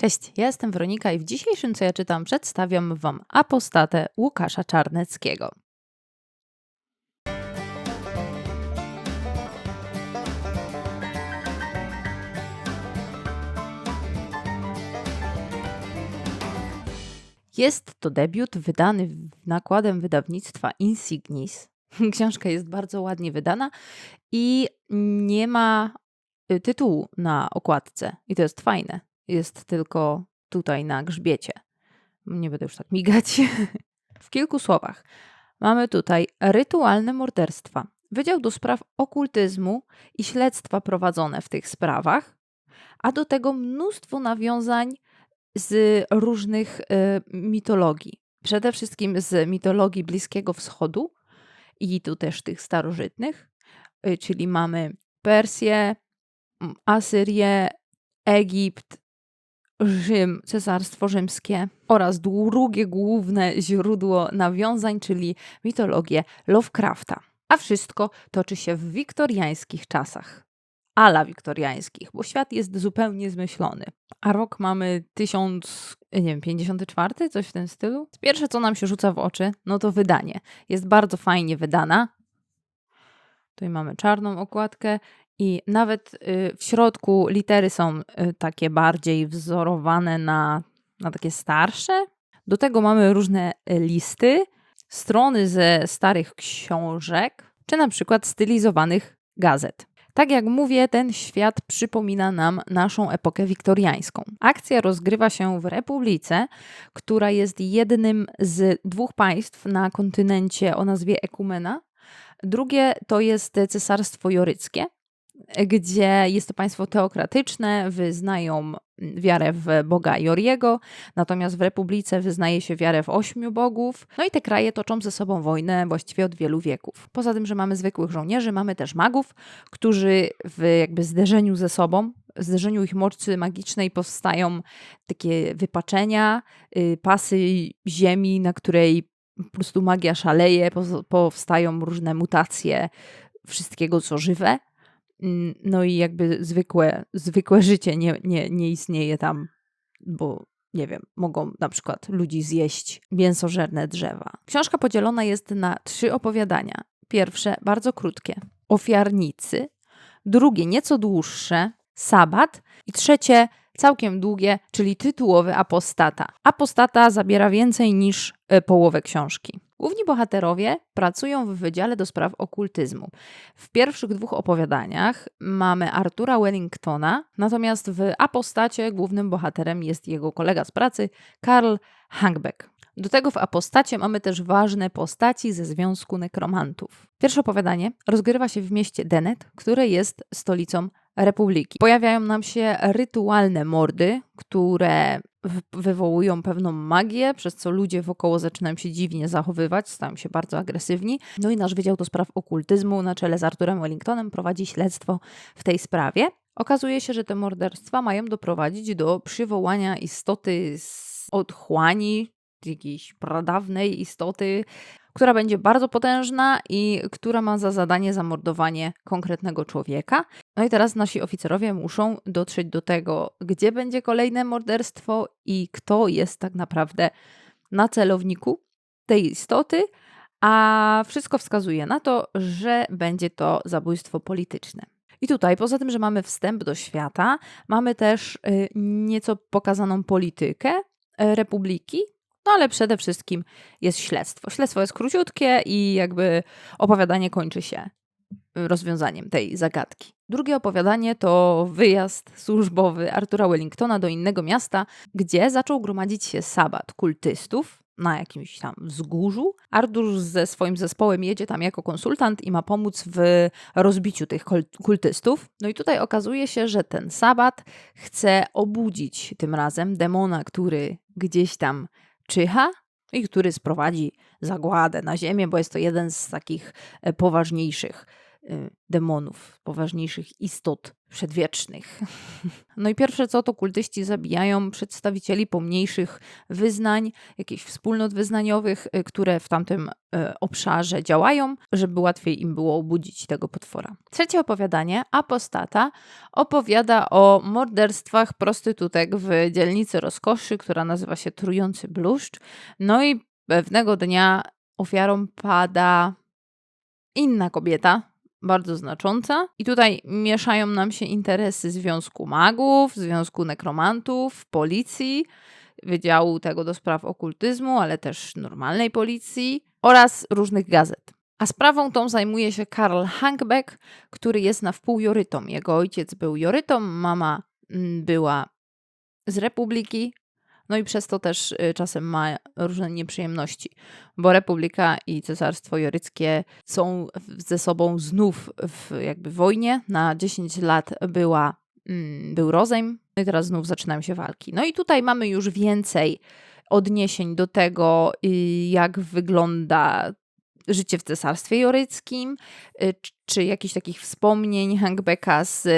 Cześć, ja jestem Weronika i w dzisiejszym Co ja czytam przedstawiam Wam apostatę Łukasza Czarneckiego. Jest to debiut wydany nakładem wydawnictwa Insignis. Książka jest bardzo ładnie wydana i nie ma y, tytułu na okładce. I to jest fajne. Jest tylko tutaj na grzbiecie. Nie będę już tak migać. W kilku słowach. Mamy tutaj rytualne morderstwa, Wydział do Spraw Okultyzmu i śledztwa prowadzone w tych sprawach, a do tego mnóstwo nawiązań z różnych y, mitologii. Przede wszystkim z mitologii Bliskiego Wschodu i tu też tych starożytnych, y, czyli mamy Persję, m, Asyrię, Egipt, Rzym, Cesarstwo Rzymskie oraz drugie główne źródło nawiązań, czyli mitologię Lovecrafta. A wszystko toczy się w wiktoriańskich czasach. Ala wiktoriańskich, bo świat jest zupełnie zmyślony. A rok mamy 1000, nie wiem, 54, coś w tym stylu. Pierwsze, co nam się rzuca w oczy, no to wydanie. Jest bardzo fajnie wydana. Tutaj mamy czarną okładkę i nawet y, w środku litery są y, takie bardziej wzorowane na, na takie starsze. Do tego mamy różne y, listy, strony ze starych książek, czy na przykład stylizowanych gazet. Tak jak mówię, ten świat przypomina nam naszą epokę wiktoriańską. Akcja rozgrywa się w Republice, która jest jednym z dwóch państw na kontynencie o nazwie Ekumena. Drugie to jest Cesarstwo Joryckie, gdzie jest to państwo teokratyczne, wyznają wiarę w Boga Joriego, natomiast w Republice wyznaje się wiarę w ośmiu bogów. No i te kraje toczą ze sobą wojnę właściwie od wielu wieków. Poza tym, że mamy zwykłych żołnierzy, mamy też magów, którzy w jakby zderzeniu ze sobą, zderzeniu ich mocy magicznej powstają takie wypaczenia, y, pasy ziemi, na której po prostu magia szaleje, powstają różne mutacje wszystkiego, co żywe. No i jakby zwykłe, zwykłe życie nie, nie, nie istnieje tam, bo nie wiem, mogą na przykład ludzi zjeść mięsożerne drzewa. Książka podzielona jest na trzy opowiadania. Pierwsze bardzo krótkie, ofiarnicy, drugie nieco dłuższe, sabat i trzecie całkiem długie, czyli tytułowy apostata. Apostata zabiera więcej niż e, połowę książki. Główni bohaterowie pracują w Wydziale do Spraw Okultyzmu. W pierwszych dwóch opowiadaniach mamy Artura Wellingtona, natomiast w apostacie głównym bohaterem jest jego kolega z pracy, Karl Hankbeck. Do tego w apostacie mamy też ważne postaci ze Związku Nekromantów. Pierwsze opowiadanie rozgrywa się w mieście Denet, które jest stolicą Republiki. Pojawiają nam się rytualne mordy, które wywołują pewną magię, przez co ludzie wokoło zaczynają się dziwnie zachowywać, stają się bardzo agresywni. No i nasz Wydział do Spraw Okultyzmu na czele z Arturem Wellingtonem prowadzi śledztwo w tej sprawie. Okazuje się, że te morderstwa mają doprowadzić do przywołania istoty z otchłani, jakiejś pradawnej istoty, która będzie bardzo potężna i która ma za zadanie zamordowanie konkretnego człowieka. No i teraz nasi oficerowie muszą dotrzeć do tego, gdzie będzie kolejne morderstwo i kto jest tak naprawdę na celowniku tej istoty, a wszystko wskazuje na to, że będzie to zabójstwo polityczne. I tutaj, poza tym, że mamy wstęp do świata, mamy też y, nieco pokazaną politykę y, republiki, no ale przede wszystkim jest śledztwo. Śledztwo jest króciutkie i jakby opowiadanie kończy się rozwiązaniem tej zagadki. Drugie opowiadanie to wyjazd służbowy Artura Wellingtona do innego miasta, gdzie zaczął gromadzić się sabat kultystów na jakimś tam wzgórzu. Artur ze swoim zespołem jedzie tam jako konsultant i ma pomóc w rozbiciu tych kultystów. No i tutaj okazuje się, że ten sabat chce obudzić tym razem demona, który gdzieś tam czyha i który sprowadzi zagładę na ziemię, bo jest to jeden z takich e, poważniejszych demonów, poważniejszych istot przedwiecznych. No i pierwsze co, to kultyści zabijają przedstawicieli pomniejszych wyznań, jakichś wspólnot wyznaniowych, y, które w tamtym y, obszarze działają, żeby łatwiej im było obudzić tego potwora. Trzecie opowiadanie, Apostata, opowiada o morderstwach prostytutek w dzielnicy rozkoszy, która nazywa się Trujący Bluszcz. No i pewnego dnia ofiarą pada inna kobieta, bardzo znacząca. I tutaj mieszają nam się interesy Związku Magów, Związku Nekromantów, policji, Wydziału tego do spraw okultyzmu, ale też normalnej policji oraz różnych gazet. A sprawą tą zajmuje się Karl Hankbeck, który jest na wpół jorytą. Jego ojciec był jorytą, mama mm, była z Republiki, no i przez to też y, czasem ma różne nieprzyjemności, bo Republika i Cesarstwo Joryckie są ze sobą znów w jakby wojnie. Na 10 lat była, mm, był rozejm, no i teraz znów zaczynają się walki. No i tutaj mamy już więcej odniesień do tego, y, jak wygląda życie w Cesarstwie Joryckim, y, czy jakichś takich wspomnień Hangbecka z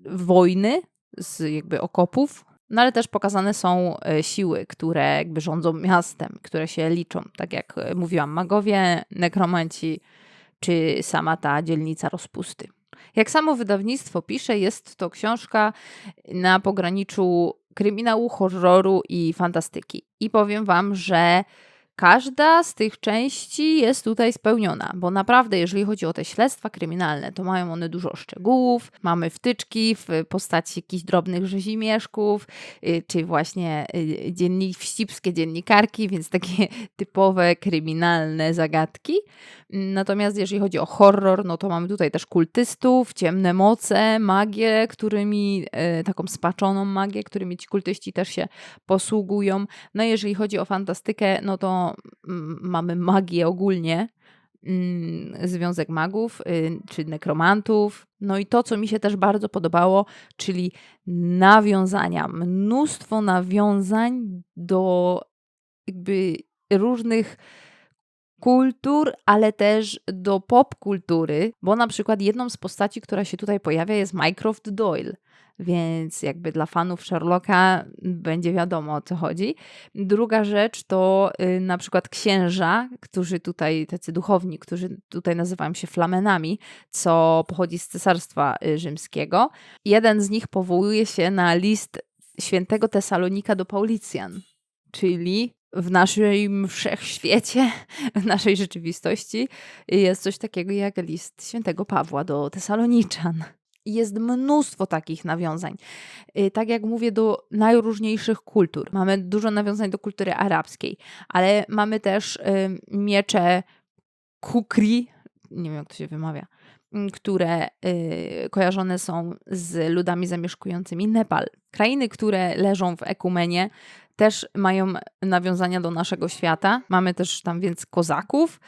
wojny, z jakby okopów no ale też pokazane są e, siły, które jakby rządzą miastem, które się liczą, tak jak e, mówiłam, magowie, nekromanci, czy sama ta dzielnica rozpusty. Jak samo wydawnictwo pisze, jest to książka na pograniczu kryminału, horroru i fantastyki. I powiem Wam, że Każda z tych części jest tutaj spełniona, bo naprawdę, jeżeli chodzi o te śledztwa kryminalne, to mają one dużo szczegółów. Mamy wtyczki w postaci jakichś drobnych rzezimieszków, y, czy właśnie y, dziennik, wścibskie dziennikarki, więc takie typowe kryminalne zagadki. Natomiast jeżeli chodzi o horror, no to mamy tutaj też kultystów, ciemne moce, magię, którymi, y, taką spaczoną magię, którymi ci kultyści też się posługują. No jeżeli chodzi o fantastykę, no to mamy magię ogólnie, mm, Związek Magów, y, czy nekromantów. No i to, co mi się też bardzo podobało, czyli nawiązania. Mnóstwo nawiązań do jakby różnych kultur, ale też do popkultury, bo na przykład jedną z postaci, która się tutaj pojawia, jest Mycroft Doyle więc jakby dla fanów Sherlocka będzie wiadomo o co chodzi. Druga rzecz to y, na przykład księża, którzy tutaj, tacy duchowni, którzy tutaj nazywają się flamenami, co pochodzi z Cesarstwa y, Rzymskiego. Jeden z nich powołuje się na list świętego Tesalonika do Paulicjan, czyli w naszym wszechświecie, w naszej rzeczywistości jest coś takiego jak list świętego Pawła do Tesaloniczan. Jest mnóstwo takich nawiązań. Y, tak jak mówię, do najróżniejszych kultur. Mamy dużo nawiązań do kultury arabskiej, ale mamy też miecze kukri, nie wiem jak to się wymawia, które y, kojarzone są z ludami zamieszkującymi Nepal. Krainy, które leżą w ekumenie, też mają nawiązania do naszego świata. Mamy też tam więc kozaków.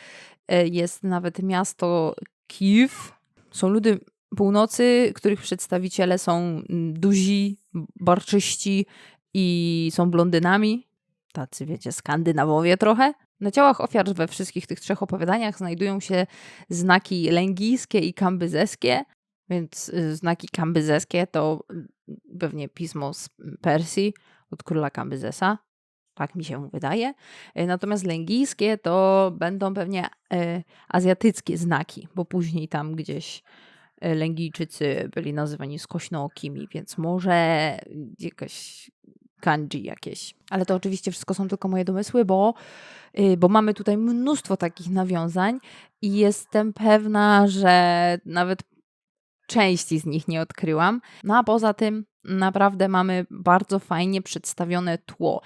Y, jest nawet miasto Kijów. Są ludy północy, których przedstawiciele są mm, duzi, barczyści i są blondynami. Tacy, wiecie, Skandynawowie trochę. Na ciałach ofiar we wszystkich tych trzech opowiadaniach znajdują się znaki lęgijskie i kambyzeskie, więc y, znaki kambyzeskie to mm, pewnie pismo z Persji od króla Kambyzesa. Tak mi się wydaje. Y, natomiast lęgijskie to będą pewnie y, azjatyckie znaki, bo później tam gdzieś Lęgijczycy byli nazywani skośnookimi, więc może jakaś kanji jakieś. Ale to oczywiście wszystko są tylko moje domysły, bo, y, bo mamy tutaj mnóstwo takich nawiązań i jestem pewna, że nawet części z nich nie odkryłam. No a poza tym naprawdę mamy bardzo fajnie przedstawione tło.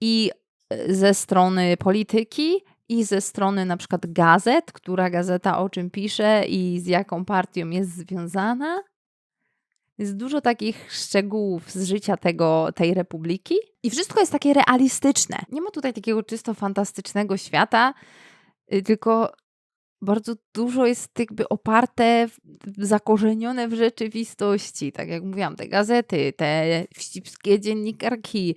I e, ze strony polityki, i ze strony na przykład gazet, która gazeta o czym pisze i z jaką partią jest związana. Jest dużo takich szczegółów z życia tego, tej republiki i wszystko jest takie realistyczne. Nie ma tutaj takiego czysto fantastycznego świata, y, tylko bardzo dużo jest jakby oparte, zakorzenione w rzeczywistości. Tak jak mówiłam, te gazety, te wścibskie dziennikarki,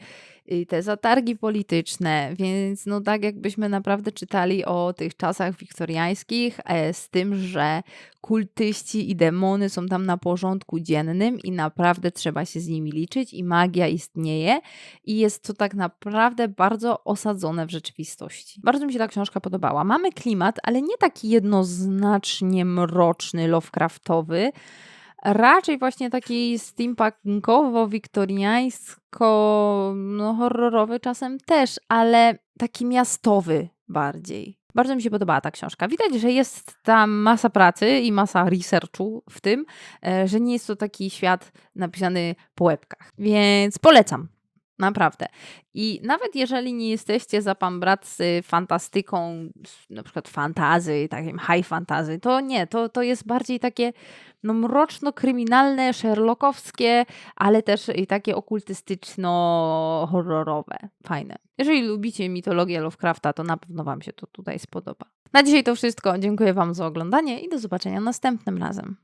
te zatargi polityczne, więc no tak jakbyśmy naprawdę czytali o tych czasach wiktoriańskich, e, z tym, że kultyści i demony są tam na porządku dziennym i naprawdę trzeba się z nimi liczyć i magia istnieje i jest to tak naprawdę bardzo osadzone w rzeczywistości. Bardzo mi się ta książka podobała. Mamy klimat, ale nie taki jednoznacznie mroczny, Lovecraftowy, raczej właśnie taki steampunkowo-wiktoriańsko, no horrorowy czasem też, ale taki miastowy bardziej. Bardzo mi się podobała ta książka. Widać, że jest tam masa pracy i masa researchu w tym, e, że nie jest to taki świat napisany po łebkach. Więc polecam. Naprawdę. I nawet jeżeli nie jesteście za pan brat fantastyką, na przykład fantazy, takim high fantazy, to nie, to, to jest bardziej takie no, mroczno-kryminalne, sherlockowskie, ale też i takie okultystyczno-horrorowe. Fajne. Jeżeli lubicie mitologię Lovecrafta, to na pewno wam się to tutaj spodoba. Na dzisiaj to wszystko. Dziękuję wam za oglądanie i do zobaczenia następnym razem.